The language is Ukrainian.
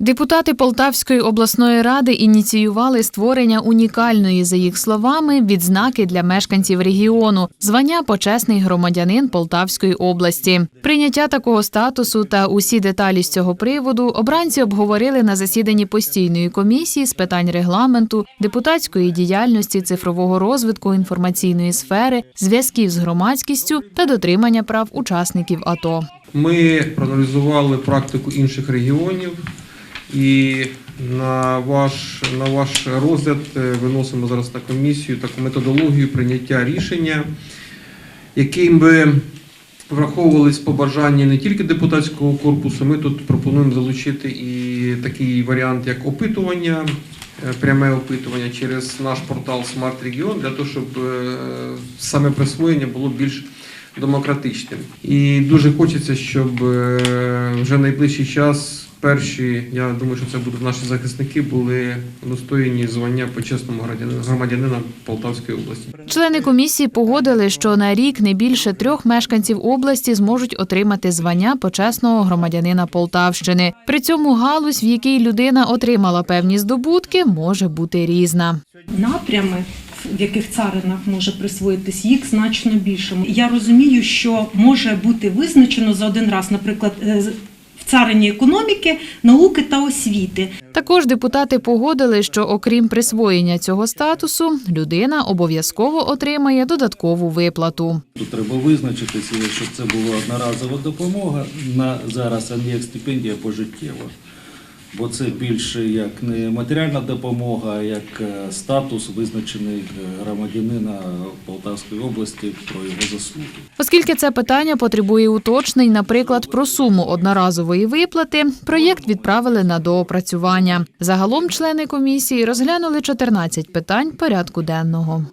Депутати Полтавської обласної ради ініціювали створення унікальної, за їх словами, відзнаки для мешканців регіону звання почесний громадянин Полтавської області. Прийняття такого статусу та усі деталі з цього приводу обранці обговорили на засіданні постійної комісії з питань регламенту, депутатської діяльності, цифрового розвитку інформаційної сфери, зв'язків з громадськістю та дотримання прав учасників АТО. Ми проаналізували практику інших регіонів і на ваш, на ваш розгляд е, виносимо зараз на комісію таку методологію прийняття рішення, яким би враховувались побажання не тільки депутатського корпусу. Ми тут пропонуємо залучити і такий варіант, як опитування, е, пряме опитування через наш портал Smart Region, для того, щоб е, саме присвоєння було більш демократичним. І дуже хочеться, щоб вже найближчий час перші, я думаю, що це будуть наші захисники, були удостоєні звання почесного громадянина- громадянина Полтавської області. Члени комісії погодили, що на рік не більше трьох мешканців області зможуть отримати звання почесного громадянина Полтавщини. При цьому галузь, в якій людина отримала певні здобутки, може бути різна. напрями, в яких царинах може присвоїтись, їх значно більше. Я розумію, що може бути визначено за один раз, наприклад, е, з- в царині економіки, науки та освіти. Також депутати погодили, що окрім присвоєння цього статусу, людина обов'язково отримає додаткову виплату. Тут треба визначитися, щоб це була одноразова допомога на зараз, а не як стипендія пожиттєва. Бо це більше як не матеріальна допомога, а як е, статус визначений е, громадянина Полтавської області про його заслуги. Оскільки це питання потребує уточнень, наприклад, про суму одноразової виплати, проєкт відправили на доопрацювання. Загалом члени комісії розглянули 14 питань порядку денного.